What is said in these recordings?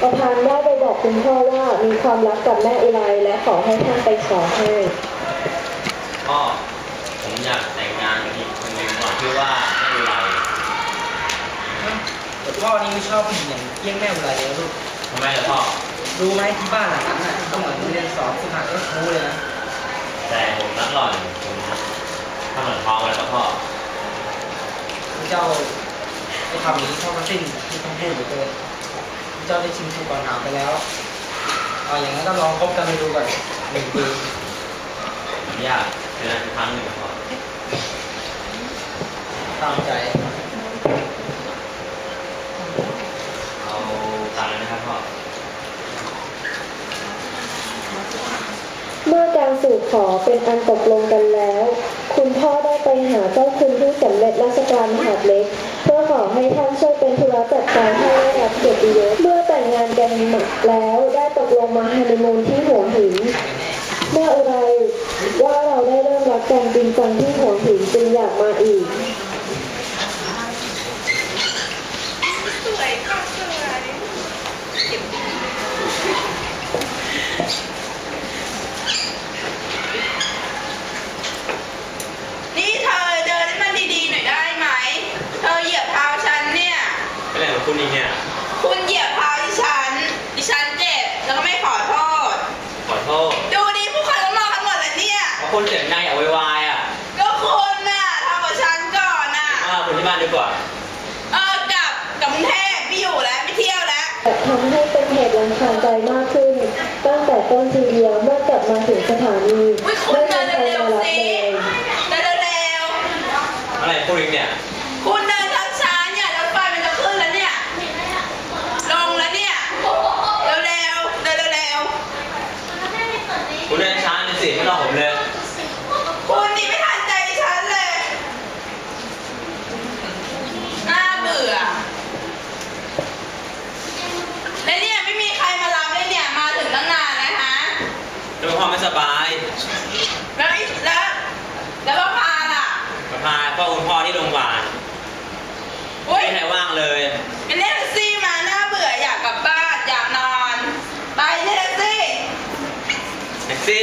ประพันธ์ได้ไปบอกคุณพ่อว่ามีความรักกับแม่อุไรและขอให้ท่านไปขอให้พ่อผมอยากแต่งงานกับอีกคนหนึ่งก่อนชื่อว่าไม่เป็นไรแต่พ่อนี่ไม่ชอบผู้หญิงอย่างเยี่ยงแม่อุไรเลยนะลูกทำไมล่ะพ่อรู้ไหมที่บ้านหลังนั้นน่ะก็เหมือนโรงเรียนสอนสุขะเอฟคูเลยนะแต่ผมรักหล่อนผมทำเหมือนท้องไปแล้วก็พ่อเจ้าไอ้คำนี้เข้ามาสิ้นที่ต้องพูดเหลือเกิน เจ้าได้ชิมถูกก่อนหนาวไปแล้วเอาอย่างนั้นก็ลองคบกันไปดูก่อนหนึ่งปีผมอยากเจอกันอีกครั้งหนึ่งพ่อตามใจ เอาตามนั้นนะครับพ่อ เมื่อการสู่ขอเป็นอันตกลงกันแล้ว คุณพ่อได้ไปหาเจ้าคุณที่สำเร็จราชการมหาดเล็ก เพื่อขอให้ท่านช่วยเป็นธุระจัดการให้ได้รับเกียรติยศเมื่อแต่งงานกันแล้วได้ตกลงมาฮันนีมูนที่หัวหินเมื่ออะไรว่าเราได้เริ่มรักกันจริงจังที่หัวหินจึงอยากมาอีก สวยค่ะสวยเก็บนี่เธอเดินให้มันดีๆหน่อยได้ไหม เธอเหยียบเท้าฉันเนี่ย เป็นอะไรของคุณอีกเนี่ย คุณเหยียบเท้าดิฉัน ดิฉันเจ็บ แล้วก็ไม่ขอโทษ ขอโทษ ดูดิผู้คนต้องรอกันหมดเลยเนี่ย เพราะคนเสียงดังอย่าโวยวายอะ ก็คุณน่ะทำกับฉันก่อนน่ะ ว่าคุณที่บ้านดีกว่า เออกลับกลับกรุงเทพไม่อยู่แล้วไม่เที่ยวแล้ว แต่ ทำให้เป็นเหตุรำคาญใจมากขึ้น ตั้งแต่ต้นทีเดียวเมื่อกลับมาถึงสถานีอุ๊ยคุณไม่เดิมีนใครเร็วมารับๆสิเลยเดินเร็วอะไรของคุณอีกเนี่ย ๆคุณเดินช้าๆเนี่ยรถไฟมันจะขึ้นแล้วเนี่ย ลงแล้วเนี่ย เร็วๆ เดินเร็ว คุณเดินช้าหน่อยสิไม่รอผมเลย ๆ คุณนี่ไม่ทันใจฉันเลย น่าเบื่อ แล้วเนี่ยไม่มีใครมารับเลยเนี่ย มาถึงตั้งนานแล้วฮะ แล้วพ่อไม่สบาย แล้วอีแล้ว แล้วป้าพาล่ะ มาพาพ่อคุณพ่อที่โรงพยาบาล อุ้ย ไม่มีใครว่างเลย เป็นเรียกแท็กซี่มาน่าเบื่ออยากกลับบ้านอยากนอน ไปเรียกแท็กซี่ แท็กซี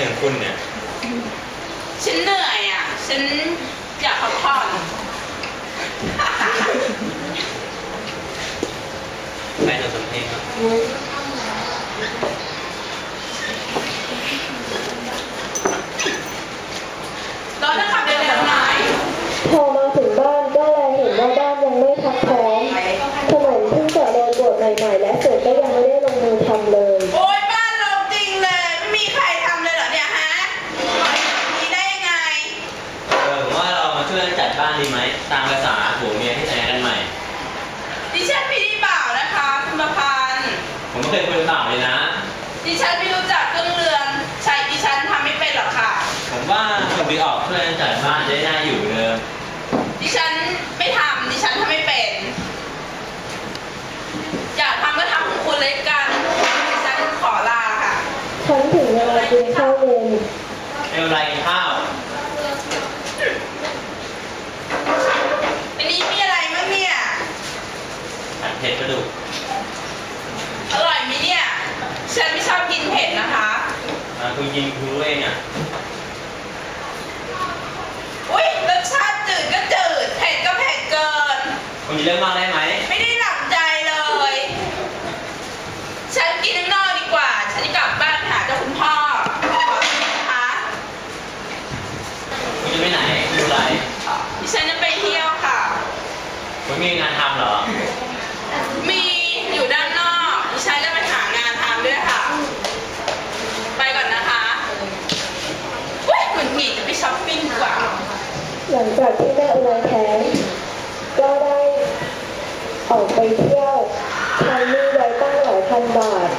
่ของคุณเนี่ย ฉันเหนื่อยอะ ฉันอยากพักผ่อน ไปหนูสำเพลงครับ เราจะขับเร็วๆหน่อย พอมาถึงบ้านก็แลเห็นว่าบ้านยังไม่ทักพร้อมถนนเพิ่งจะโรยบวดใหม่ๆ และเสร็จก็ยังไม่ได้ลงมือทำเลย โอ๊ยบ้านลมจริงเลย ไม่มีใครทำเลยเหรอเนี่ยฮะปล่อยแบบนี้ได้ยังไง เออผมว่าเรามาช่วยกันจัดบ้านดีไหม ตามภาษาผัวเมียที่แต่งงานกันใหม่ ดิฉันไม่ได้บ่าวนะคะคุณประพันธ์ ผมไม่เคยคุยเปล่าเลยนะ ดิฉันไม่รู้จักเครื่องเรือนใช่ดิฉันทำไม่เป็นหรอกค่ะ ผมว่าผมไปออกช่วยกันจัดบ้านจะได้น่าอยู่เดิมดิฉันไม่ทำดิฉันทำไม่เป็น อยากทำก็ทำของคุณเลยกันดิฉันขอลาค่ะ ฉันถึงเวลากินข้าวเย็นไม่เป็นไรกินข้าวอันนี้มีอะไรบ้างเนี่ยผัดเผ็ดกระดูก อร่อยไหมเนี่ย ฉันไม่ชอบกินเผ็ดนะคะ อ่าคุณยิงคุณรู้เองอะอุ้ยรสชาติจืดก็จืดเผ็ดก็เผ็ดเกิน คุณจะเลิกมากได้ไหม ไม่ได้หลับใจเลย ฉันกินข้างนอกดีกว่า ฉันจะกลับบ้านไปหาเจ้าคุณพ่อขอโทษนะคะคุณจะไปไหนคุณดูอะไรดิฉันจะไปเที่ยวค่ะ คุณมีงานทำเหรอ หลังจากที่แม่อุไรแท้งก็ได้ออกไปเที่ยวใช้หนี้ไว้ตั้งหลายพันบาท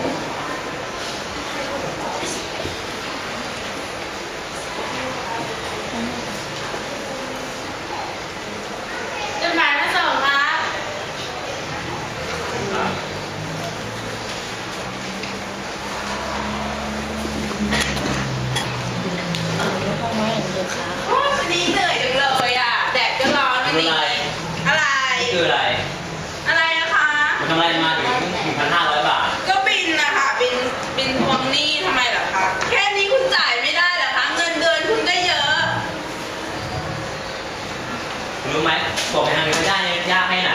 จดหมายมาส่งครับ เข้ามาอย่าง ทำอะไรมาถึง1,500 บาท ก็บินนะคะบินบินทวงหนี้ทำไมล่ะคะ แค่นี้คุณจ่ายไม่ได้เหรอคะ เงินเดือนคุณก็เยอะ รู้ไหมบอกไปทางนี้ไม่ได้ยากแค่ไหน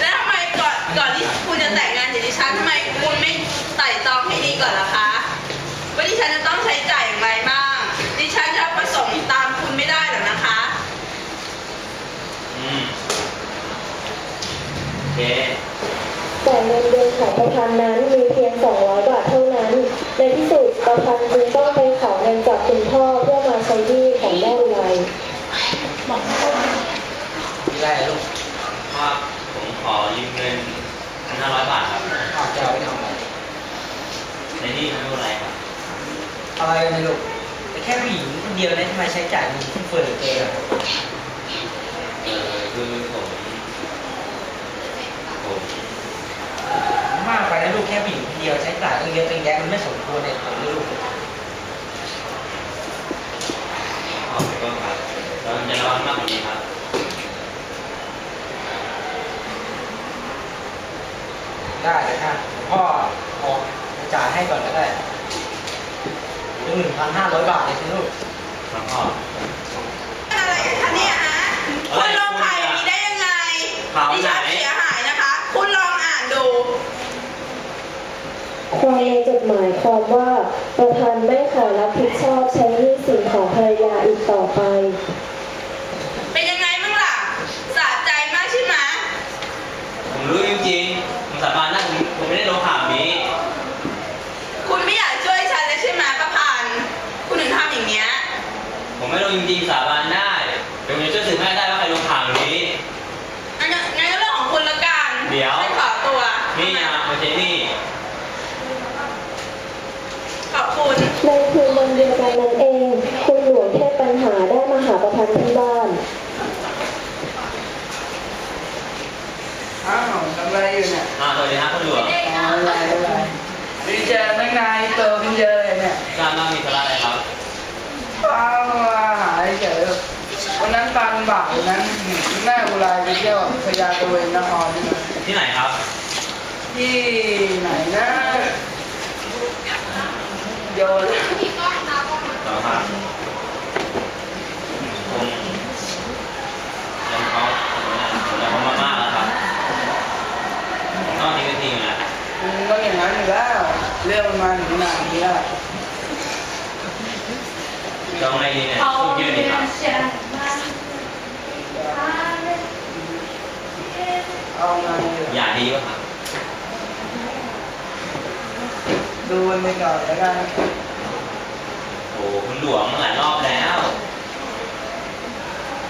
แล้วทำไมก่อนก่อนที่คุณจะแต่งงานกับดิฉันทำไมคุณไม่ไต่ตรองให้ดีก่อนล่ะคะว่าดิฉันจะต้องใช้จ่ายอย่างไรบ้าง ดิฉันจะประสงค์ตามคุณไม่ได้หรอกนะคะ อืมโอเค แต่เงินเดือนของ ประพันธ์นั้นมีเพียง 200 บาทเท่านั้น ในที่สุดประพันธ์จึงต้องไปขอเงินจากคุณพ่อเพื่อมาใช้หนี้ของแม่อุไรมีอะไรลูกว่าผมขอยืมเงิน1,500บาทครับอ้าวจะเอาไปทำอะไรในนี่ไม่เป็นไรครับอะไรกันเนี่ยลูกแต่แค่ผู้หญิงคนเดียวเนี่ยทำไมใช้จ่ายมันฟุ่มเฟือยเหลือเกินอะเออคือผมผม มากไปนะลูกแค่ผู้หญิงคนเดียวใช้จ่ายตั้งเยอะตั้งแยะมันไม่สมควรเนี่ยผมนะลูกขอโทษครับเราจะระวังมากกว่านี้ครับได้เลยค่ะพ่อออกจ่ายให้ก่อนก็ได้หนึ่งพันห้าร้อยบาทเลยสิลูกครับพ่ออะไรคะเนี่ยฮะคุณลงขายอย่างนี้ได้ยังไงข่าวดิฉันเสียหายนะคะ คุณลองอ่านดู ความในจดหมายความว่าประธานไม่ขอรับผิดชอบใช้หนี้สินของภรรยาอีกต่อไป เป็นยังไงบ้างล่ะ สะใจมากใช่ไหม ผมรู้จริงๆผมสาบานนะผมผมไม่ได้ลงข่าวนี้ คุณไม่อยากช่วยฉันเลยใช่ไหมประพันธ์คุณถึงทำอย่างเนี้ย ผมไม่ลงจริงๆสาบานได้เดี๋ยวผมจะช่วยสืบให้ได้ว่าใครลงข่าวนี้ งั้นก็งั้นก็เรื่องของคุณละกัน เดี๋ยว ฉันขอตัว นี่นะไม่ใช่นี่ ขอบคุณ ในคืนวันเดียวกันนั้นเอง คุณหลวงเทพปัญหาได้มาหาประพันธ์ที่บ้าน อ้าวทำอะไรอยู่เนี่ย อ่าสวัสดีครับคุณหลวง อ๋ออะไรอะไรดีเจอนักนายเติมเยอะเลยเนี่ย ทราบว่ามีธุระอะไรครับ เปล่ามาหาเฉยวันนั้นตอนบ่ายนั้นแม่อุไรไปเที่ยวพญาตะเวนนครนี่นะ ที่ไหนครับ ที่ไหนนะโยน ต่อครับผมยังเขาผมยังเขามามากแล้วครับนอกนี้ก็ทิ้งแล้วมันก็อย่างนั้นอยู่แล้ว เรื่องมันมาถึงขนาดนี้แล้วจะเอาไงดีเนี่ยพูดเยอะดีครับเอาไงอย่าดีป่ะครับดูมันไปก่อนแล้วกัน โอ้คุณหลวงหลายรอบแล้ว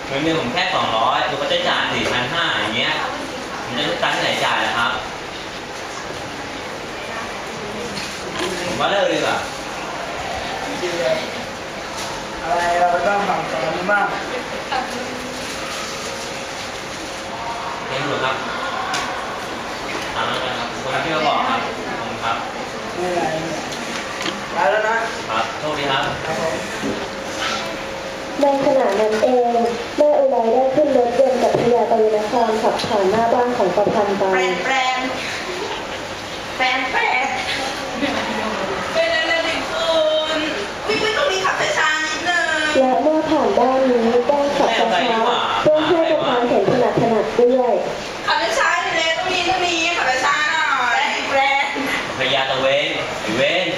เงินเดือนผมแค่สองร้อยตัวก็จะจ่ายสี่พันห้าอย่างเงี้ยผมจะตังค์ที่ไหนจ่ายล่ะครับ ผมว่าเลิกดีกว่าดีเลยอะไรเราต้องสั่งสอนบ้างเห็นหรือครับตามนั้นกันครับคนที่เขาบอกครับขอบคุณครับ ไม่เป็นไรเนี่ยไปแล้วนะ ครับโชคดีครับครับผม ในขณะนั้นเอง แม่อุไรได้ขึ้นรถยนต์กับพญาตรีนครขับผ่านหน้าบ้านของประพันธ์ไปรนแปรนเป็นอะไรดิคุณวิ่งไปตรงนี้ขับช้าๆนิดนึง และเมื่อผ่านบ้านนี้ได้ขับช้าๆเพื่อให้ประพันธ์เห็นถนัดถนัดด้วย ขับช้าๆเลยตรงนี้ตรงนี้ขับช้าๆหน่อยแปรน พยาตะเวนไอ้เวน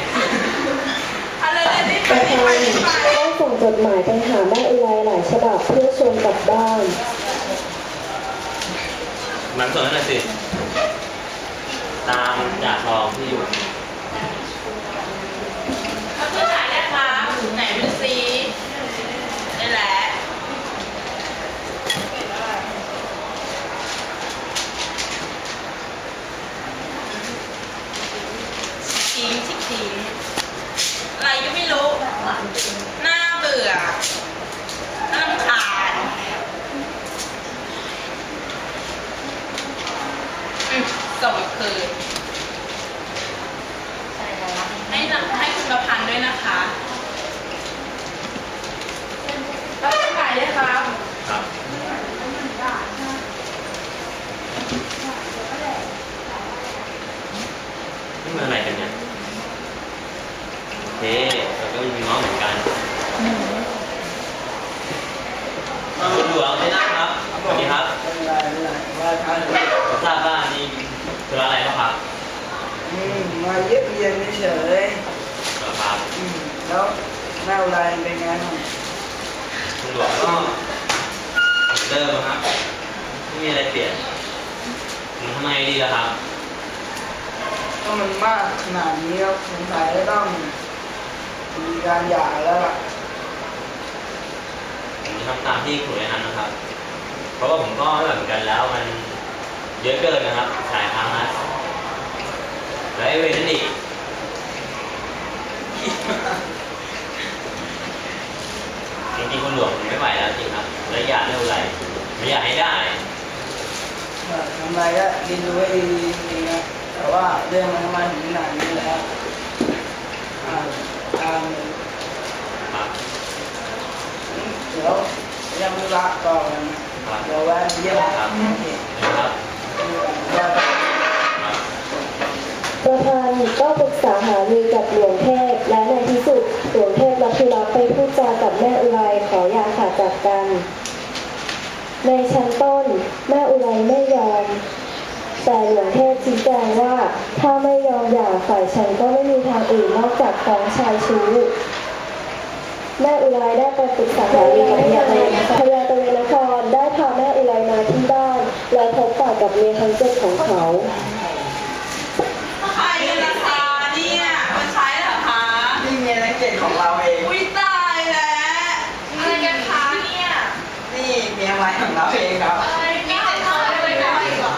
อะไรเลยรีบ ป ไประ รีบ พั ได้ส่งจดหมายไปหาแม่อุไรหลายฉบับเพื่อชวนกลับบ้านหนังสดนั่นนะสิ ตามจ่าทองที่อยู่ เอาเพื่อถ่ายได้ครับไหนดูซินี่แหละทิ้งทิ้งอะไรก็ไม่รู้ น่าเบื่อ น่ารำคาญ อืม อุไรเป็นไงบ้างคุณหลวงก็เหมือนเดิมอะครับ ไม่มีอะไรเปลี่ยนผมทำไมดีล่ะครับ ก็มันมากขนาดนี้แล้วสงสัยจะต้องมีการหย่าแล้วล่ะผมจะทำตามที่คุณแนะนำนะครับ เพราะว่าผมก็ไม่ไหวเหมือนกันแล้วมันเยอะเกินนะครับหลายครั้งนะและไอ้เวรนั่นอีก จริงๆคุณหลวงผมไม่ไหวแล้วจริงครับและอยากไม่เป็นไรไม่อยากให้ได้เออทำไรก็ดีดูให้ดีจริงๆนะแต่ว่าเรื่องมันมาถึงขนาดนี้แล้วอ่าอ่าครับเดี๋ยวยังไม่ละก่อนนะครับเดี๋ยวแวะเยี่ยมครับโอเคนะครับเดี๋ยวครับประธานก็ปรึกษาหารือกับหลวงเทพและ แม่อุไรขออย่าขาดจากกัน ในชั้นต้น แม่อุไรไม่ยอม แต่หลวงเทพชี้แจงว่า ถ้าไม่ยอมหย่าฝ่ายฉันก็ไม่มีทางอื่นนอกจากฟ้องชายชู้แม่อุไรได้ไปปรึกษาหารือกับพญาตเวนพญาตะเวนนครได้พาแม่อุไรมาที่บ้าน และพบปะกับเมียทั้งเจ็ดของเขา ใครกันล่ะคะเนี่ยมันใช้เหรอคะ นี่เมียนักเกียรติของเราเอง อุ้ยตายแล้วอะไรกันคะเนี่ย นี่เมียใหม่ของเราเองครับ อะไรนี่แต่เขาไม่ได้เหรอ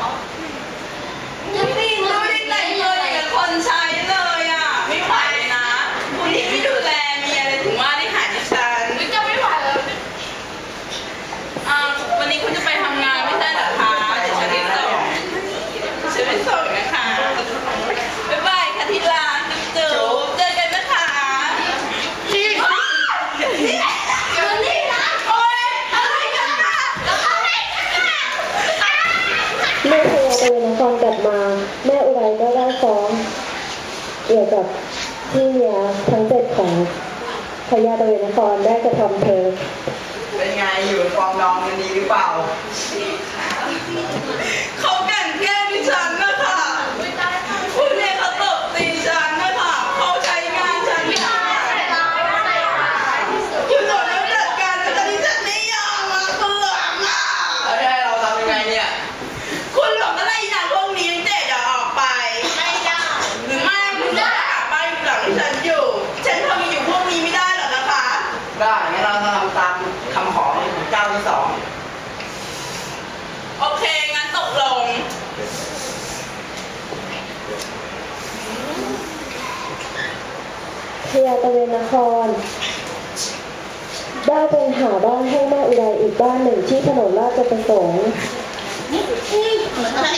ยังไม่รู้ได้แต่งตัวอย่างกับคนใช้เลยอะ ไม่ไหวเลยนะคุณที่ไม่ดูแลเมียเลยถึงว่าได้หาดิฉันไม่จะไม่ไหวแล้วอ่าวันนี้คุณจะไปทำงานไม่ใช่เหรอคะเดี๋ยวฉันไปส่งฉันไปส่งนะคะ บ๊ายบายค่ะที่รักจุ๊บเจอกันนะคะนี่เดี๋ยวนี่นะโอ๊ยอะไรกันนะอะไรกันนะ เมื่อพญาตะเวนนครกลับมา แม่อุไรก็ได้ฟ้องเกี่ยวกับที่เมียทั้งเจ็ดของ พญาตะเวนนครได้กระทำเธอ เป็นไงอยู่ฟองดองกันดีหรือเปล่า เขากลันแกล้งดิฉันนะคะคุณเนี่ยเขาตบตีฉันนะคะเขาใช้งานฉันค่ะคุณหลวงต้องจัดการนะคะดิฉันไม่ยอมอะคุณหลวงอะ แล้วจะให้เราทำยังไงเนี่ย คุณหลวงก็ไล่นางพวกนี้เด็กออกไป ไม่ได้ หรือไม่คุณจะกลับบ้านหลังที่ฉันอยู่ ฉันทำอยู่พวกนี้ไม่ได้หรอกนะคะ ได้งั้นเราทำตามคำขอของเจ้าที่สองโอเค งั้นตกลงพญาตะเวนนคร ได้เป็นหาบ้านให้แม่อุไรอีกบ้านหนึ่งที่ถนนราชประสงค์อะไร